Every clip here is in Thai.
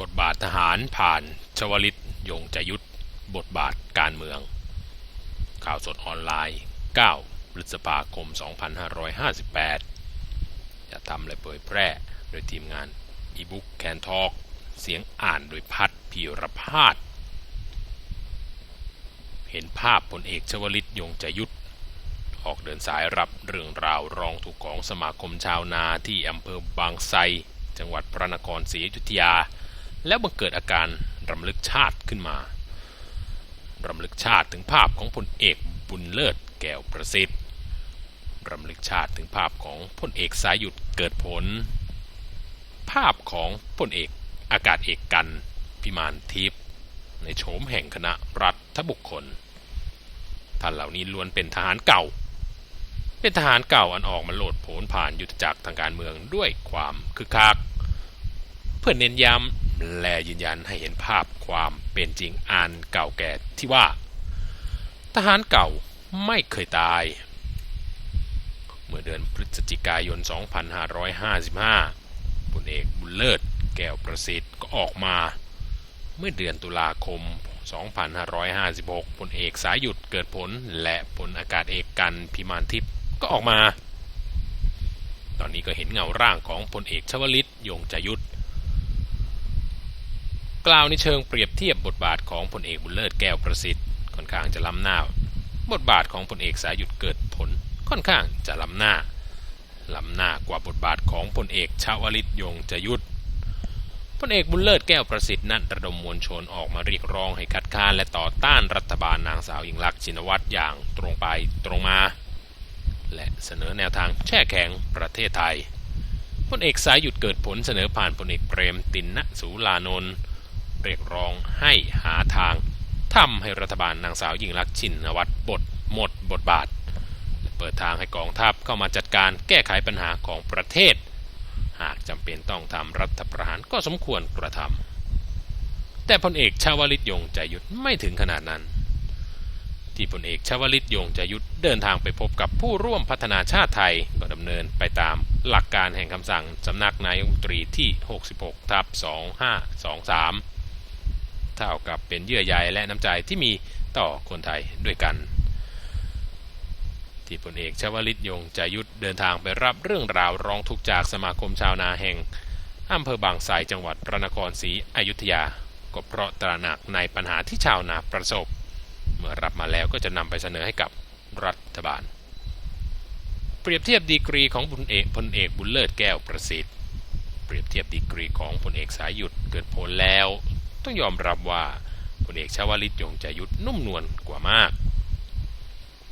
บทบาททหารผ่านชวลิตยงใจยุทธบทบาทการเมือง ข่าวสดออนไลน์ 9 พฤษภาคม 2558 จะทำและเผยแพร่โดยทีมงานอีบุ๊กแคนทอกเสียงอ่านโดยพัดพีรพาดเห็นภาพพลเอกชวลิตยงใจยุทธออกเดินสายรับเรื่องราวรองถูกของสมาคมชาวนาที่อำเภอบางไทรจังหวัดพระนครศรีอยุธยา แล้วบังเกิดอาการรำลึกชาติขึ้นมารำลึกชาติถึงภาพของพลเอกบุญเลิศแก้วประสิทธิ์รำลึกชาติถึงภาพของพลเอกสายุทธเกิดผล ภาพของพลเอกอากาศเอกกันพิมานทิพย์ในโฉมแห่งคณะรัฐบุคคล ท่านเหล่านี้ล้วนเป็นทหารเก่า เป็นทหารเก่าอันออกมาโหลดโผนผ่านยุทธจักรทางการเมืองด้วยความคึกคัก เพื่อเน้นย้ำ แลยืนยันให้เห็นภาพความเป็นจริงอันเก่าแก่ที่ว่า ทหารเก่าไม่เคยตาย เมื่อเดือนพฤศจิกายน 2555พลเอกบุญเลิศแก้วประสิทธิ์ก็ออกมา เมื่อเดือนตุลาคม 2556พลเอกสายุทธเกิดผลและพลอากาศเอกกันพิมานทิพย์ก็ออกมา ตอนนี้ก็เห็นเงาร่างของพลเอกชวลิตยงใจยุทธ กล่าวในเชิงเปรียบเทียบบทบาทของพลเอกบุญเลิศแก้วประสิทธิ์ค่อนข้างจะล้ำหน้า บทบาทของพลเอกสายุทธเกิดผลค่อนข้างจะล้ำหน้าล้ำหน้ากว่าบทบาทของพลเอกชาวลิตยงจะยุทธพลเอกบุญเลิศแก้วประสิทธิ์นั้นระดมมวลชนออกมาเรียกร้องให้คัดค้านและต่อต้านรัฐบาลนางสาวยิ่งลักษณ์ชินวัตรอย่างตรงไปตรงมา และเสนอแนวทางแช่แข็งประเทศไทยพลเอกสายหยุดเกิดผลเสนอผ่านพลเอกเปรมตินนสูลานนท์ เรียกร้องให้หาทางทำให้รัฐบาลนางสาวยิ่งลักษณ์ชินวัตรบทหมดบทบาท เปิดทางให้กองทัพเข้ามาจัดการแก้ไขปัญหาของประเทศ หากจำเป็นต้องทำรัฐประหารก็สมควรกระทำแต่พลเอกชาวลิตยงใจยุทธไม่ถึงขนาดนั้น ที่พลเอกชาวลิตยงใจยุทธเดินทางไปพบกับผู้ร่วมพัฒนาชาติไทยก็ดำเนินไปตามหลักการแห่งคำสั่งสำนักนายกรัฐมนตรีที่ 66ทับ2523 เท่ากับเป็นเยื่อใยและน้ำใจที่มีต่อคนไทยด้วยกัน ที่พลเอกชวลิตยงใจยุทธเดินทางไปรับเรื่องราวร้องทุกข์จากสมาคมชาวนาแห่งอำเภอบางไทรจังหวัดพระนครศรีอยุธยาก็เพราะตระหนักในปัญหาที่ชาวนาประสบ เมื่อรับมาแล้วก็จะนำไปเสนอให้กับรัฐบาล เปรียบเทียบดีกรีของพลเอกพลเอกบุญเลิศแก้วประสิทธิ์ เปรียบเทียบดีกรีของพลเอกสายหยุดเกิดผลแล้ว ต้องยอมรับว่าพลเอกชวลิตยงใจยุทธนุ่มนวลกว่ามาก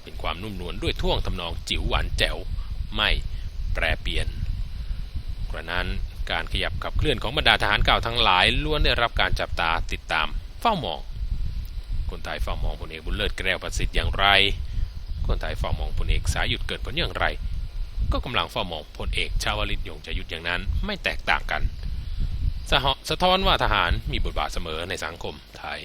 เป็นความนุ่มนวลด้วยท่วงทำนองจิ๋วหวานแจ๋วไม่แปรเปลี่ยน กระนั้นการขยับขับเคลื่อนของบรรดาทหารเก่าทั้งหลายล้วนได้รับการจับตาติดตามเฝ้ามอง คนไทยเฝ้ามองพลเอกบุญเลิศแก้วประสิทธิ์อย่างไร คนไทยเฝ้ามองพลเอกสายุทธเกิดผลอย่างไร ก็กำลังเฝ้ามองพลเอกชาวลิตยงใจยุทธอย่างนั้นไม่แตกต่างกัน สะท้อนว่าทหารมีบทบาทเสมอในสังคมไทย